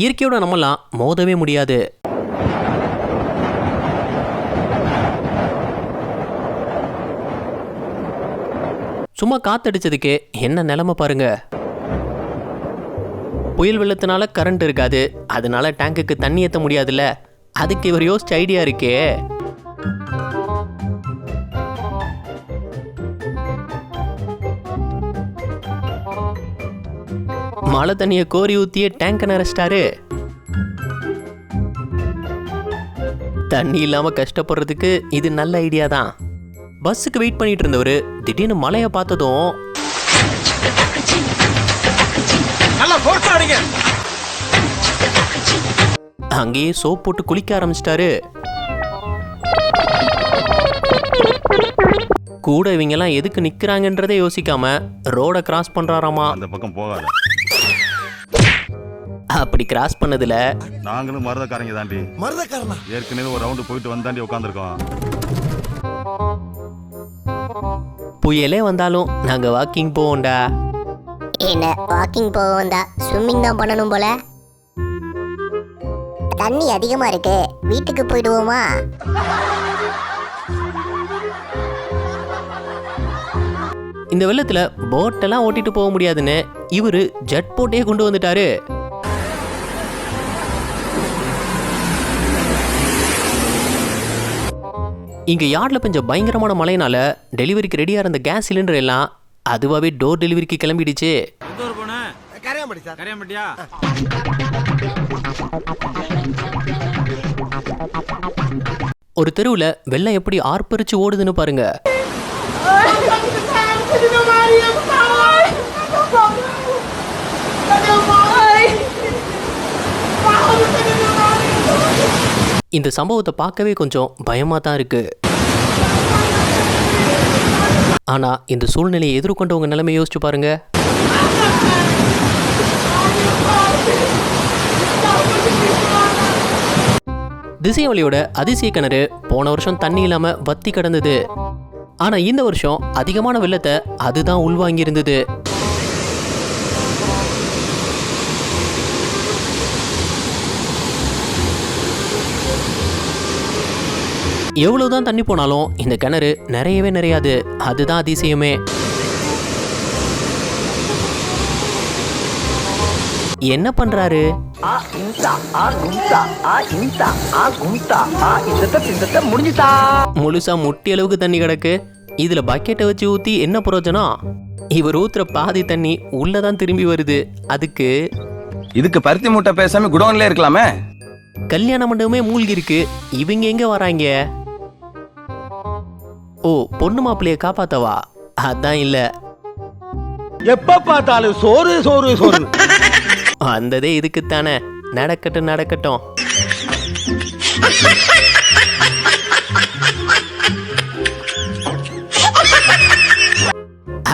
இயற்கையோட நம்மலாம் மோதவே முடியாது. சும்மா காத்தடிச்சதுக்கே என்ன நிலைமை பாருங்க. புயல் வெள்ளத்தினால கரண்ட் இருக்காது. அதனால டேங்குக்கு தண்ணி ஏற்ற முடியாதுல்ல. அதுக்கு இவர் யோசிச்ச ஐடியா இருக்கே. மழை தண்ணியை கோரி ஊத்தியே டேங்கை நிறச்சிட்டாரு தண்ணி இல்லாம கஷ்டப்படுறதுக்கு இது நல்ல ஐடியா தான். பஸ்ஸுக்கு வெயிட் பண்ணிட்டு இருந்தவர் திடீர்னு மழையை பார்த்ததும் அங்கேயே சோப் போட்டு குளிக்க ஆரம்பிச்சிட்டாரு. கூட இவங்கெல்லாம் எதுக்கு நிக்கிறாங்கன்றதே யோசிக்காம ரோட கிராஸ் பண்றாராமா? அந்த பக்கம் போகாத. அப்படி கிராஸ் பண்ணதுல நாங்களும் மருதக்காரங்க தாண்டி. மருதக்காரனா? ஏற்கனவே ஒரு ரவுண்டு போயிட்டு வந்தாண்டி உட்காந்துருக்கோம் புயலே வந்தாலும் நாங்க வாக்கிங் போவோம்டா. என்ன வாக்கிங் வந்தா ஸ்விம்மிங் தான் பண்ணணும் போல. தண்ணி அதிகமா இருக்கு. வீட்டுக்கு போயிடுவோமா? இந்த வெள்ளத்துல போட்டெல்லாம் ஓட்டிட்டு போக முடியாதுன்னு இவரு ஜெட் போட்டே கொண்டு வந்துட்டாரு. இங்க யார்ட்ல பெஞ்ச பயங்கரமான மழைனால டெலிவரிக்கு ரெடியா இருந்த கேஸ் சிலிண்டர் எல்லாம் அதுவாவே டோர் டெலிவரிக்கு கிளம்பிடுச்சு. ஒரு தெருவுல வெள்ளம் எப்படி ஆர்ப்பரிச்சு ஓடுதுன்னு பாருங்க. இந்த சம்பவத்தை பார்க்கவே கொஞ்சம் பயமாக தான் இருக்கு. ஆனால் இந்த சூழ்நிலையை எதிர்கொண்டவங்க நிலைமை யோசிச்சு பாருங்கள் திசைவழியோட அதிசய கிணறு போன வருஷம் தண்ணி இல்லாமல் வத்தி கிடந்தது. ஆனா இந்த வருஷம் அதிகமான வெள்ளத்தை அதுதான் உள்வாங்கி இருந்தது எவ்வளவுதான் தண்ணி போனாலும் இந்த கிணறு நிறையவே நிறையாது. அதுதான் அதிசயமே. என்ன பண்றாரு? முழுசா முட்டி அளவுக்கு தண்ணி கிடக்கு. இதுல பக்கெட்டை வச்சு ஊத்தி என்ன பிரயோஜனம் இவர் ஊத்துற பாதி தண்ணி உள்ளதான் திரும்பி வருது. அதுக்கு இதுக்கு பருத்தி மூட்டை பேசாம குடோன்ல இருக்கலாமே. கல்யாண மண்டபமே மூழ்கி இருக்கு இவங்க எங்க வராங்க? ஓ பொண்ணு மாப்பிள்ளைய காப்பாத்தவா? அதான் இல்ல. எப்ப பார்த்தாலும் சோறு சோறு சோறு வந்ததே இதுக்குத்தானே. நடக்கட்டும் நடக்கட்டும்.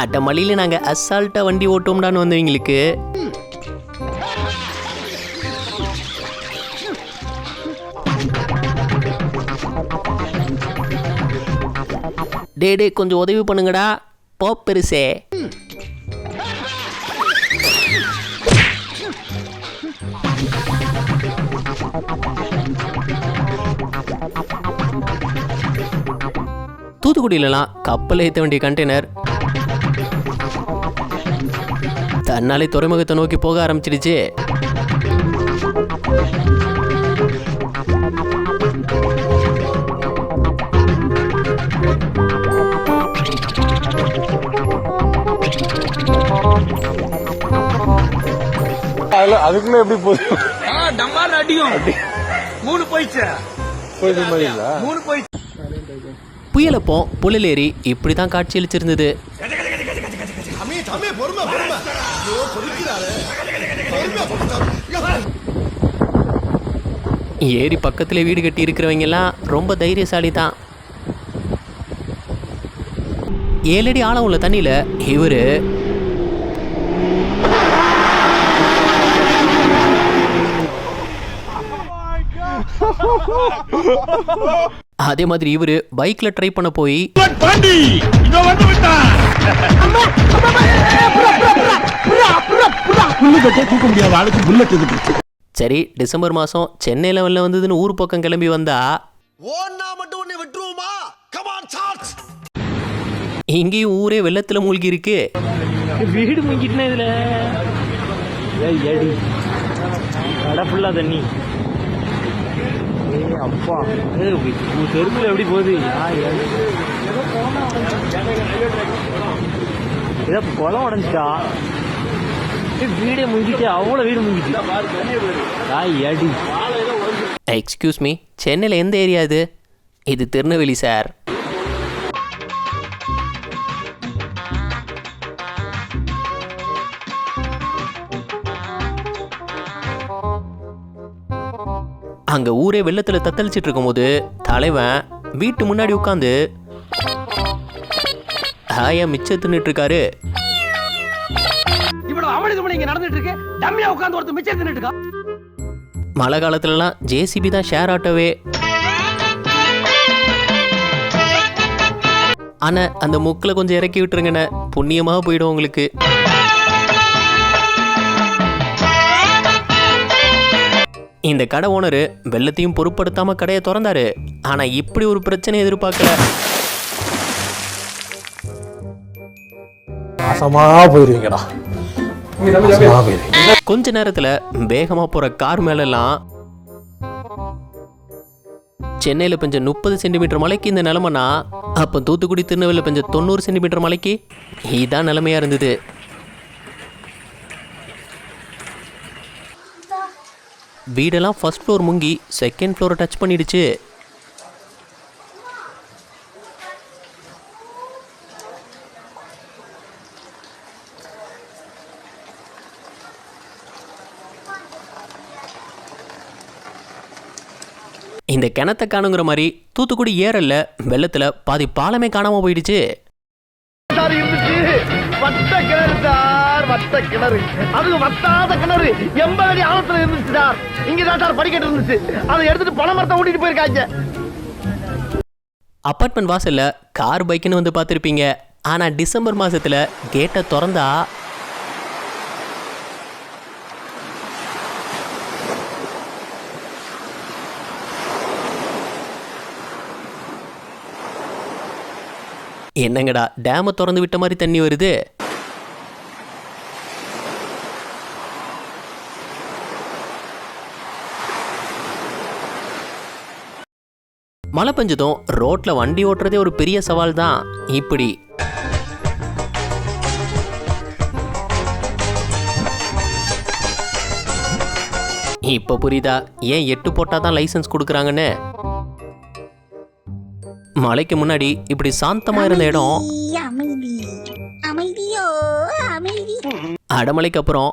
அட்ட மலையில் நாங்கள் அசால்ட்டாக வண்டி ஓட்டோம்டான்னு வந்தவங்களுக்கு டே டே கொஞ்சம் உதவி பண்ணுங்கடா. போ பெருசே. தூத்துக்குடியிலலாம் கப்பல் ஏற்ற வேண்டிய கண்டெய்னர் தன்னாலே துறைமுகத்தை நோக்கி போக ஆரம்பிச்சிடுச்சு. அதுக்குள்ள எப்படி போகுது? டம்மால் அடியும். மூணு போயிடுச்சு. மூணு போயிடுச்சு. புயலப்போ புயலேறி இப்படி தான் காட்சியளிச்சிருந்தது ஐயோ கொதிக்கிறாரு ஏரி பக்கத்துல வீடு கட்டி இருக்கிறவங்க எல்லாம் ரொம்ப தைரியசாலி தான் ஏழடி ஆழம் உள்ள தண்ணியில இவரு அதே மாதிரி இவரு பைக்ல ட்ரை பண்ண போய் புல்லு தூக்க முடியாத ஆளுக்கு புல்லட் எதுக்கு? சரி டிசம்பர் மாதம் சென்னை லெவலில் வந்ததுன்னு ஊர் பக்கம் கிளம்பி வந்தா? ஓன்னா மட்டும் உன்னை விட்டுருவோமா? கமான் சார்ஜ் இங்கேயும் ஊரே வெள்ளத்தில் மூழ்கி இருக்கு. வீடு முங்கிட்டுனா இதுல? கடை ஃபுல்லா தண்ணி. அப்பா. தெருக்குள்ள எப்படி போகுது. ஏதோ குளம் உடஞ்சிட்டா. வீடே முங்கிட்டு அவ்வளோ வீடு முங்கிட்டு. அடி. எக்ஸ்கியூஸ் மீ சென்னையில் எந்த ஏரியா இது? இது திருநெல்வேலி சார். அங்க ஊரே வெள்ளத்துல தத்தளிச்சிட்டு இருக்கும்போது தலைவன் வீட்டு முன்னாடி உட்காந்து ஹாயா மிச்சம் தின்னுட்டு இருக்காரு இவ்வளவு அமளி துமளி இங்க நடந்துட்டு இருக்கு? டம்மியா உட்கார்ந்து ஒருத்தர் மிச்சம் தின்னுட்டு இருக்கா? மழை காலத்துலலாம் ஜேசிபி தான் ஷேர் ஆட்டோவே. அண்ணா அந்த முக்கில் கொஞ்சம் இறக்கி விட்டுருங்கண்ணே. புண்ணியமாக போயிடும் உங்களுக்கு. இந்த கடை ஓனரு வெள்ளத்தையும் பொருட்படுத்தாம கடையை திறந்தாரு. ஆனா இப்படி ஒரு பிரச்சனை எதிர்பார்க்கல. நாசமா போயிருவீங்கடா. கொஞ்ச நேரத்துல வேகமா போற கார் மேலெல்லாம் சென்னையில் பெஞ்ச முப்பது சென்டிமீட்டர் மலைக்கு இந்த நிலமைனா அப்போ தூத்துக்குடி திருநெல்வேலியில் பெஞ்ச தொண்ணூறு சென்டிமீட்டர் மலைக்கு இதான் நிலமையாக இருந்தது. வீடெல்லாம் ஃபஸ்ட் ஃப்ளோர் முங்கி செகண்ட் ஃப்ளோரை டச் பண்ணிடுச்சு இந்த கிணத்தை காணுங்கிற மாதிரி தூத்துக்குடி ஏறல்ல வெள்ளத்துல பாதி பாலமே காணாம போயிடுச்சு. வட்ட கிணறு சார் வட்ட கிணறு. அது வட்டாத கிணறு. எண்பது அடி ஆழத்துல இருந்துச்சு சார். இங்கதான் சார் படிக்கட்டு இருந்துச்சு. அதை எடுத்துட்டு பண மரத்தை ஓட்டிட்டு போயிருக்காங்க. அப்பார்ட்மெண்ட் வாசல்ல கார் பைக்குன்னு வந்து பார்த்துருப்பீங்க. ஆனா டிசம்பர் மாசத்துல கேட்டை திறந்தா என்னங்கடா டேமை திறந்து விட்ட மாதிரி தண்ணி வருது. மழை பெஞ்சதும் ரோட்ல வண்டி ஓட்டுறதே ஒரு பெரிய சவால் தான். இப்படி. இப்போ புரியுதா? ஏன் எட்டு போட்டால் தான் லைசன்ஸ் கொடுக்குறாங்கன்னு? மழைக்கு முன்னாடி இப்படி சாந்தமா இருந்த இடம் அமைதி அமைதியோ அமைதி. அடமலைக்கு அப்புறம்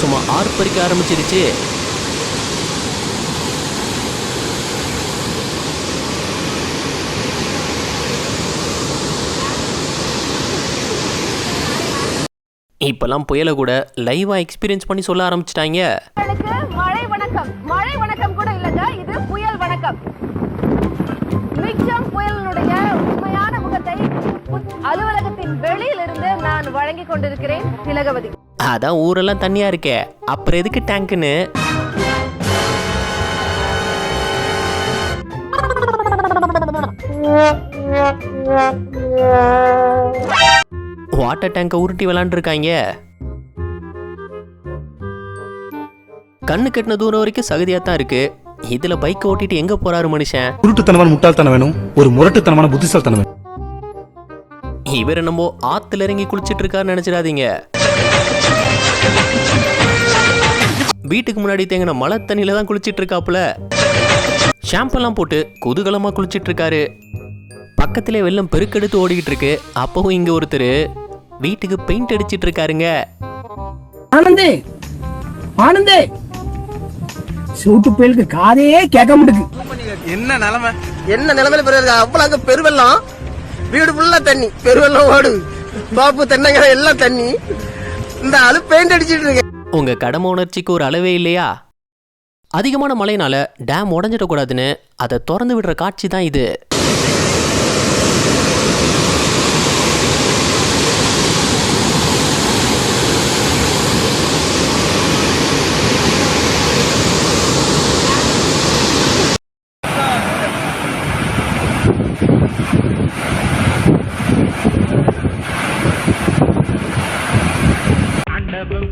சும்மா ஆர்ப்பரிக்க ஆரம்பிச்சிருச்சு. இப்பெல்லாம் புயலை கூட லைவா எக்ஸ்பீரியன்ஸ் பண்ணி சொல்ல ஆரம்பிச்சிட்டாங்க. மழை வணக்கம். மிக்சம் புயலினுடைய உண்மையான முகத்தை புத்- அலுவலகத்தின் வெளியிலிருந்து நான் வழங்கி கொண்டிருக்கிறேன் திலகவதி. அதான் ஊரெல்லாம் தண்ணியா இருக்கே. அப்புறம் எதுக்கு டேங்க்குன்னு? வாட்டர் டேங்கை உருட்டி விளாண்டுருக்காங்க. கண்ணு கட்டின தூரம் வரைக்கும் சகதியா தான் இருக்கு. இதுல பைக் ஓட்டிட்டு எங்க போறாரு மனுஷன்? குருட்டுத்தனமான முட்டாள்தனம் வேணும். ஒரு முரட்டுத்தனமான புத்திசாலித்தனம் வேணும். இவர் என்னமோ ஆத்துல இறங்கி குளிச்சிட்டு இருக்காருன்னு நினைச்சிடாதீங்க. வீட்டுக்கு முன்னாடி தேங்கின மழை தண்ணியில தான் குளிச்சிட்டு இருக்காப்புல. ஷாம்பெல்லாம் போட்டு குதூகலமா குளிச்சிட்டு இருக்காரு. பக்கத்திலே வெள்ளம் பெருக்கெடுத்து ஓடிக்கிட்டு இருக்கு. அப்பவும் இங்க ஒருத்தர் வீட்டுக்கு பெயிண்ட் அடிச்சிட்டு இருக்காருங்க. ஆனந்தே! ஆனந்தே! சூட்டு புயலுக்கு காதே கேட்க மாட்டுக்கு. என்ன நிலைமை? என்ன நிலைமையில பெரிய அவ்வளவு பெருவெள்ளம். வீடு ஃபுல்லா தண்ணி. பெருவெள்ளம் ஓடு தோப்பு தென்னங்கரை எல்லாம் தண்ணி. இந்த ஆளு பெயிண்ட் அடிச்சிட்டு இருக்கு. உங்க கடமை உணர்ச்சிக்கு ஒரு அளவே இல்லையா? அதிகமான மழைனால டேம் உடஞ்சிடக்கூடாதுன்னு அதை திறந்து விடுற காட்சி தான் இது.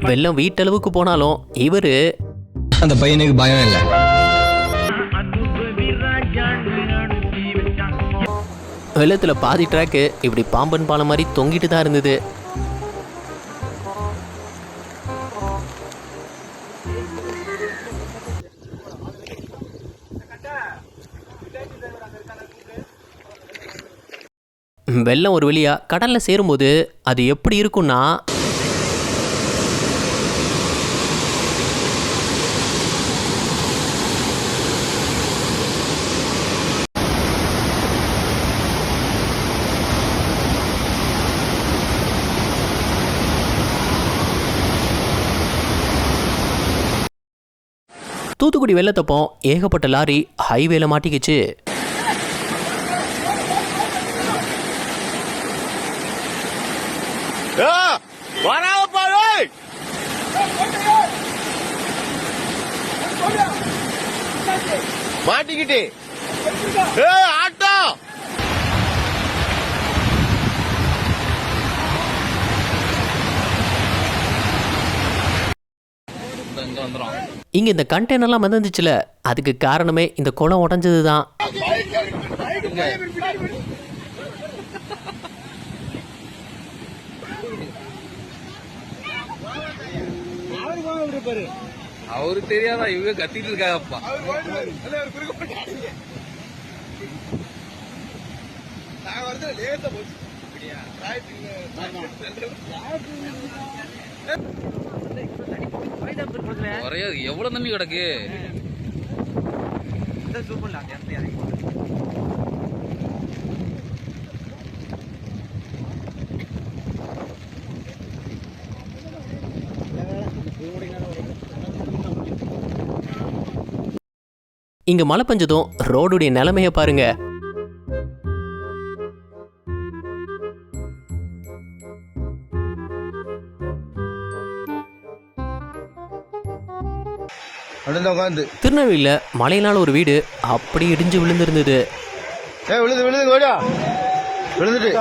வெள்ளம் வீட்டளவுக்கு போனாலும் இவரு அந்த பையனுக்கு பயம் இல்லை. வெள்ளத்துல பாதி ட்ராக்கு இப்படி பாம்பன் பாலம் மாதிரி தொங்கிட்டு தான் இருந்தது. வெள்ளம் ஒரு வழியா கடல்ல சேரும்போது அது எப்படி இருக்கும்னா தூத்துக்குடி வெள்ளத்தப்போ ஏகப்பட்ட லாரி ஹைவேல மாட்டிக்கிச்சு. மாட்டிக்கிட்டு. ஆட்டோ இங்க இந்த கண்டெய்னர்லாம் மிதந்துச்சுல அதுக்கு காரணமே இந்த குளம் உடஞ்சது தான் அவருக்கு தெரியாதா இவங்க கத்திட்டு இருக்காங்கப்பா. எவ்வளவு தண்ணி கிடக்கு? இங்க மழை பெஞ்சதும் ரோடுடைய நிலைமைய பாருங்க. உட்காந்து திருநெல்வேலியில மழையினால ஒரு வீடு அப்படி இடிஞ்சு விழுந்திருந்தது. ஏ விழுது விழுது ஓடியா விழுந்துட்டு.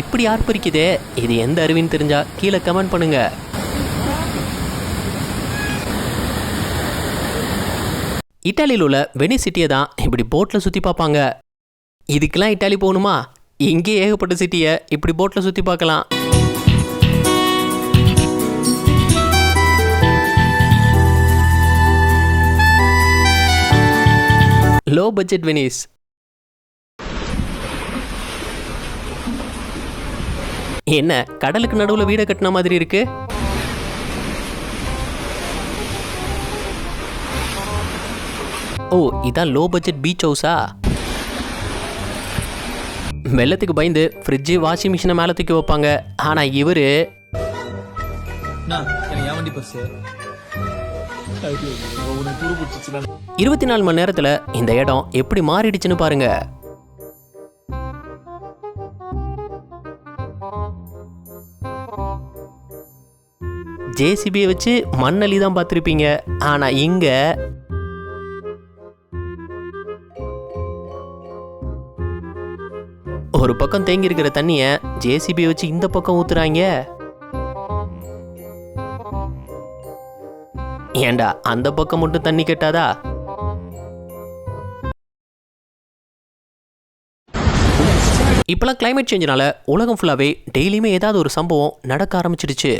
இப்படி ஆர்ப்பரிக்குதே இது எந்த அருவின்னு தெரிஞ்சா கீழே கமெண்ட் பண்ணுங்க. இட்டாலியில் உள்ள வெனி சிட்டியை தான் இப்படி போட்டில் சுற்றி பார்ப்பாங்க. இதுக்கெல்லாம் இட்டாலி போகணுமா? இங்கே ஏகப்பட்ட சிட்டியை இப்படி போட்டில் சுற்றி பார்க்கலாம். லோ பட்ஜெட் வெனிஸ் என்ன கடலுக்கு நடுவில் வீடை கட்டின மாதிரி இருக்கு? ஓ இதான் லோ பட்ஜெட் பீச் ஹவுஸா வெள்ளத்துக்கு பயந்து ஃப்ரிட்ஜு வாஷிங் மிஷினை மேலே தூக்கி வைப்பாங்க. ஆனால் இவர் இருபத்தி நாலு மணி நேரத்தில் இந்த இடம் எப்படி மாறிடுச்சுன்னு பாருங்க. ஜேசிபியை வச்சு மண்ணலி தான் பார்த்துருப்பீங்க. ஆனால் இங்கே ஒரு பக்கம் தேங்கி இருக்கிற தண்ணியை ஜேசிபி வச்சு இந்த பக்கம் ஊத்துறாங்க. ஏண்டா அந்த பக்கம் மட்டும் தண்ணி கட்டாதா? இப்போலாம் கிளைமேட் சேஞ்சினால உலகம் ஃபுல்லாகவே டெய்லியுமே ஏதாவது ஒரு சம்பவம் நடக்க ஆரம்பிச்சிடுச்சு.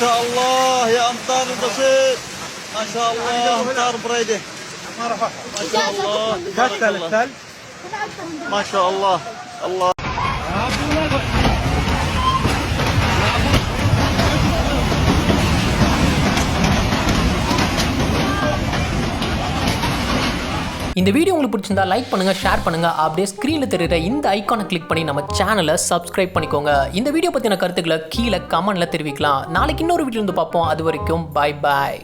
Maşallah ya Antar buradasın. Maşallah Antar buraydı. Maşallah. Kaç tane tel? Maşallah. Allah. இந்த வீடியோ உங்களுக்கு பிடிச்சிருந்தா லைக் பண்ணுங்க ஷேர் பண்ணுங்க. அப்படியே ஸ்க்ரீனில் தெரியுற இந்த ஐக்கானை கிளிக் பண்ணி நம்ம சேனலை சப்ஸ்கிரைப் பண்ணிக்கோங்க. இந்த வீடியோ பற்றின கருத்துக்களை கீழே கமெண்ட்ல தெரிவிக்கலாம். நாளைக்கு இன்னொரு வீடியோ வந்து பார்ப்போம். அது வரைக்கும் பாய் பாய்